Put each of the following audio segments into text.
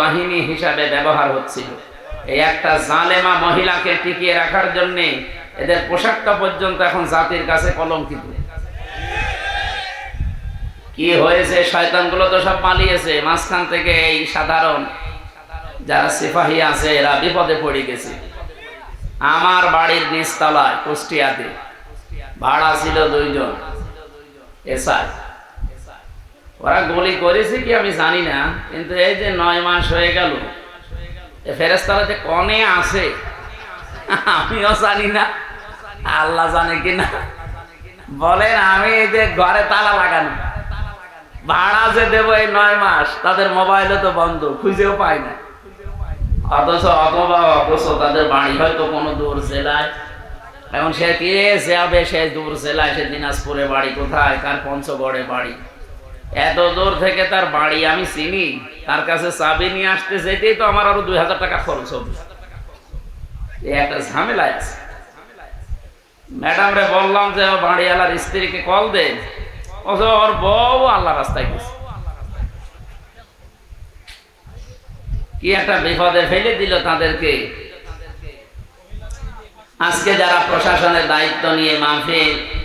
বাহিনী হিসাবে ব্যবহার হচ্ছিল। এই একটা জালেমা মহিলাকে টিকিয়ে রাখার জন্য এদের পোশাকটা পর্যন্ত এখন জাতির কাছে কলঙ্কিত। কি হয়েছে? শয়তানগুলো তো সব পালিয়েছে। মাঝখান থেকে এই সাধারণ যারা সিপাহী আছে, এরা বিপদে পড়ে গেছে। আমার বাড়ির নিচতলায় কুষ্টিয়াতে ভাড়া ছিল দুইজন, এসআই। ওরা গুলি করেছে কি আমি জানি না, কিন্তু এই যে নয় মাস হয়ে গেল ফেরেস্তারা যে কনে আছে, আমিও জানি না, আল্লাহ জানে কিনা বলেন, আমি এই যে ঘরে তালা লাগানো, ভাড়া যে দেবো এই নয় মাস, তাদের মোবাইলও তো বন্ধ, খুঁজেও পাই না। অথচ অথবা অথচ তাদের বাড়ি হয়তো কোনো দূর জেলায়। এখন সে কে যাবে সে দূর জেলায়? সে দিনাজপুরে বাড়ি কোথায়? তার পঞ্চগড়ে বাড়ি? এত দূর থেকে তার বাড়ি আমি চিনি, তার কাছে চাবি নিয়ে আসতে যেতেই তো আমার আরও দুই হাজার টাকা খরচ হবে। একটা ঝামেলায় আছে। ম্যাডাম রে বললাম যে, ও বাড়িওয়ালার স্ত্রীকে কল দে। ওর বউ আল্লাহ রাস্তায় গেছে। কি একটা বিপদে ফেলে দিল তাদেরকে। আজকে যারা প্রশাসনের দায়িত্ব নিয়ে মাহফিল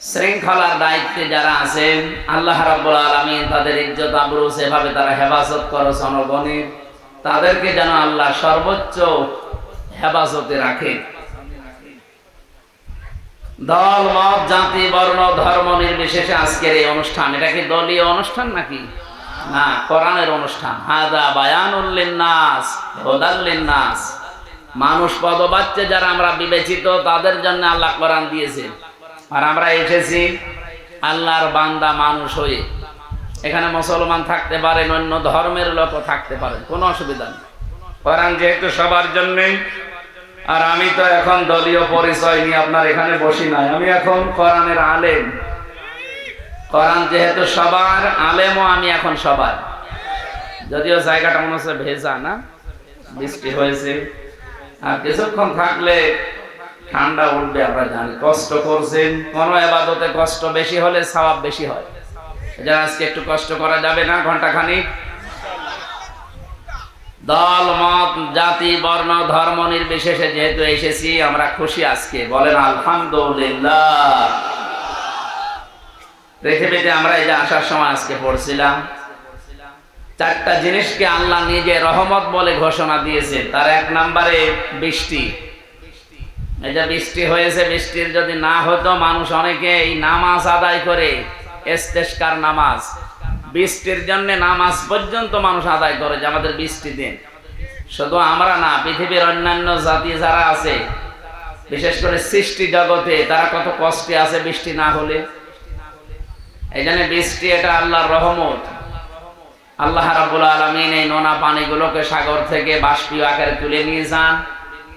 শৃঙ্খলার দায়িত্বে যারা আছেন, আল্লাহ রাব্বুল আলামিন তাদের ইজ্জত আবরু সেভাবে তারা হেফাজত করো জনগণের তাদেরকে যেন আল্লাহ সর্বোচ্চ হেফাজতে রাখে। দল, মত, জাতি, বর্ণ, ধর্ম নির্বিশেষে আজকের এই অনুষ্ঠান, এটা কি দলীয় অনুষ্ঠান নাকি? না, কোরআনের অনুষ্ঠান। হাদা বায়ানুল্লিন নাস হোদাল্লিন নাস মানুষ পদবাচ্চে যারা আমরা বিবেচিত, তাদের জন্য আল্লাহ কোরআন দিয়েছেন। আর আমরা এসেছি আল্লাহর বান্দা মানুষ হয়ে। এখানে মুসলমান থাকতে পারেন অন্য ধর্মের লোকও থাকতে পারেন কোনো অসুবিধা নেই। কোরআন যেহেতু সবার জন্যই আর আমি তো এখন দলীয় পরিচয় নিয়ে আপনার এখানে বসি নাই, আমি এখন কোরআনের আলেম। কোরআন যেহেতু সবার, আলেমও আমি এখন সবার। যদিও জায়গাটা মনে হচ্ছে ভেজা না, বৃষ্টি হয়েছে। আর কিছুক্ষণ থাকলে ঠান্ডা উঠবে আমরা জানি, কষ্ট করছেন। কোনো এবাদতে কষ্ট বেশি হলে স্বভাব বেশি হয়। এটা আজকে একটু কষ্ট করা যাবে না ঘণ্টা খানিক দল, মত, জাতি, বর্ণ, ধর্ম নির্বিশেষে যেহেতু এসেছি, আমরা খুশি আজকে। বলেন, আলহামদুলিল্লাহ। পৃথিবীতে আমরা এই যে আসার সময় আজকে পড়ছিলাম, চারটা জিনিসকে আল্লাহ নিজে রহমত বলে ঘোষণা দিয়েছে। তার এক নম্বরে বৃষ্টি। এই যে বৃষ্টি হয়েছে, বৃষ্টির যদি না হতো মানুষ অনেকে এই নামাজ আদায় করে এস্তেস্কার নামাজ। বৃষ্টির জন্য নামাজ পর্যন্ত মানুষ আদায় করে যে আমাদের বৃষ্টি দিন। শুধু আমরা না, পৃথিবীর অন্যান্য জাতি যারা আছে, বিশেষ করে সৃষ্টি জগতে, তারা কত কষ্টে আছে বৃষ্টি না হলে। এই জন্য বৃষ্টি এটা আল্লাহর রহমত। আল্লাহ রাবুল আলমিন এই নোনা পানিগুলোকে সাগর থেকে বাষ্পীয় আকারে তুলে নিয়ে যান।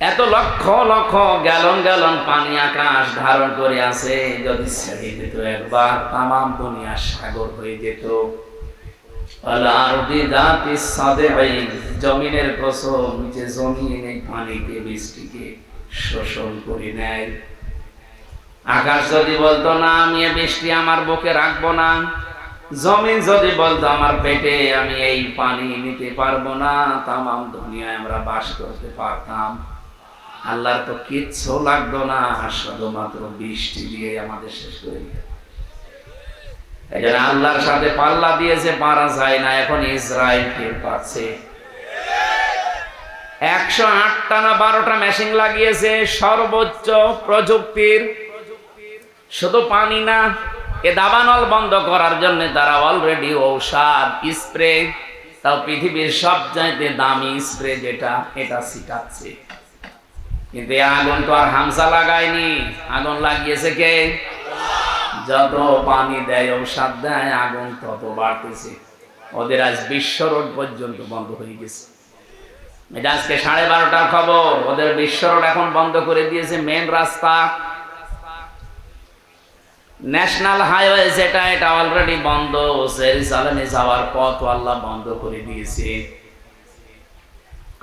এত লক্ষ লক্ষ গ্যালন গ্যালন পানি আকাশ ধারণ করে আছে, যদি ছেড়ে দিত একবার তাম দুনিয়া সাগর হয়ে যেত। জমিনের কসম, যে পানিকে, বৃষ্টিকে শোষণ করে নেয়। আকাশ যদি বলতো, না, আমি বৃষ্টি আমার বুকে রাখব না। জমিন যদি বলতো, আমার পেটে আমি এই পানি নিতে পারব না। তামাম দুনিয়ায় আমরা বাস করতে পারতাম। আল্লাহর তো কিচ্ছু লাগতো না শুধুমাত্র বৃষ্টি দিয়ে আমাদের শেষ করে দিত আল্লাহর সাথে পাল্লা দিয়েছে পারা যায় না, এখন ইসরায়েল পাচ্ছে। একশো আটটা না বারোটা মেশিন লাগিয়েছে, সর্বোচ্চ প্রযুক্তির। শুধু পানি না, এ দাবানল বন্ধ করার জন্য তারা অলরেডি ঔষধ, স্প্রে, তাও পৃথিবীর সব চাইতে দামি স্প্রে যেটা, এটা ছিটাচ্ছে। কিন্তু আগুন তো আর হামসা লাগায়নি। আগুন লাগিয়েছে কে? যত পানি দেয়, ঔষধ দেয়, আগুন তত বাড়তেছে। ওদের আজ বিশ্ব রোড পর্যন্ত বন্ধ হয়ে গেছে। এটা আজকে সাড়ে বারোটার খবর, ওদের বিশ্ব রোড এখন বন্ধ করে দিয়েছে মেন রাস্তা। ন্যাশনাল হাইওয়ে যেটা, এটা অলরেডি বন্ধ। জেরুজালেমে যাওয়ার পথ আল্লাহ বন্ধ করে দিয়েছে।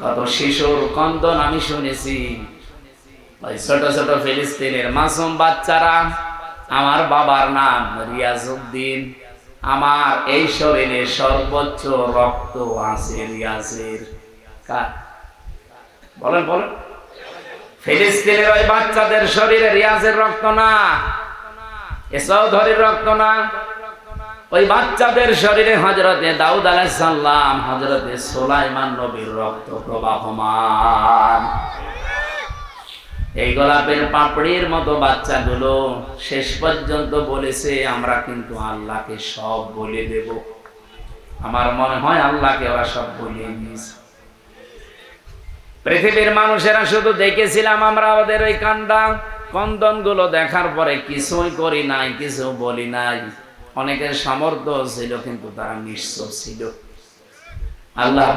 কত শিশুর কন্দন আমি শুনেছি ওই ছোট ছোট ফিলিস্তিনের মাসুম বাচ্চারা, আমার বাবার নাম আমার এই শরীরে সর্বোচ্চ রক্ত আছে রিয়াজের। কার? বলেন বলেন। ফিলিস্তিনের ওই বাচ্চাদের শরীরে রিয়াজের রক্ত না। এ চৌধুরীর রক্ত না। ওই বাচ্চাদের শরীরে হজরতে দাউদ আলাইসাল্লাম হজরতে সোলাইমান নবীর রক্ত প্রবাহমান। এই গোলাপের পাপড়ির মতো বাচ্চাগুলো শেষ পর্যন্ত বলেছে, আমরা কিন্তু আল্লাহকে সব বলে দেব। আমার মনে হয় আল্লাহকে ওরা সব বলিয়ে নিয়েছে পৃথিবীর মানুষেরা শুধু দেখেছিলাম আমরা ওদের ওই কান্দা কন্দনগুলো দেখার পরে কিছুই করি নাই কিছু বলি নাই। অনেকের সামর্থ্য ছিল, কিন্তু তারা নিঃস্ব ছিল। আল্লাহ